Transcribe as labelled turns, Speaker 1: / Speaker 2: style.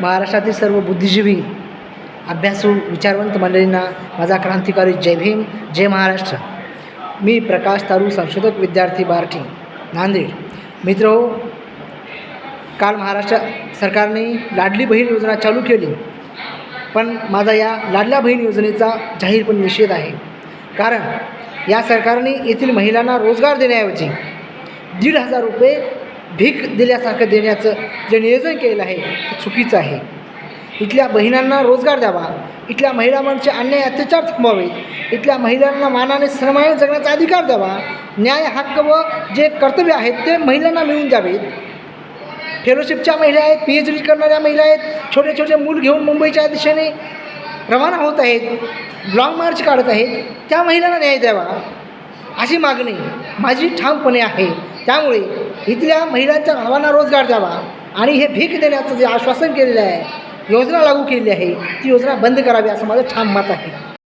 Speaker 1: महाराष्ट्रातील सर्व बुद्धिजीवी अभ्यासू विचारवंत मंडळींना माझा क्रांतिकारी जय भीम जय महाराष्ट्र. मी प्रकाश तारू संशोधक विद्यार्थी बार्टी नांदेड. मित्र हो काल महाराष्ट्र सरकारने लाडली बहीण योजना चालू केली. पण माझा या लाडल्या बहीण योजनेचा जाहीरपणे निषेध आहे. कारण या सरकारने येथील महिलांना रोजगार देण्याऐवजी दीड हजार रुपये भीक दिल्यासारखं देण्याचं जे नियोजन केलेलं आहे ते चुकीचं आहे. इथल्या बहिणांना रोजगार द्यावा. इथल्या महिलांचे अन्याय अत्याचार थांबवावेत इथल्या महिलांना मानाने सन्मानाने जगण्याचा अधिकार द्यावा. न्याय हक्क व जे कर्तव्य आहेत ते महिलांना मिळून द्यावेत. फेलोशिपच्या महिला आहेत पी एच डी करणाऱ्या महिला आहेत छोटे छोटे मूल घेऊन मुंबईच्या दिशेने रवाना होत आहेत लॉंग मार्च काढत आहेत त्या महिलांना न्याय द्यावा. अशी मागणी माझी ठामपणे आहे. त्यामुळे इथल्या महिलांच्या भावांना रोजगार द्यावा आणि हे भीक देण्याचं जे आश्वासन केलेलं आहे योजना लागू केलेली आहे ती योजना बंद करावी असं माझं ठाम मत आहे.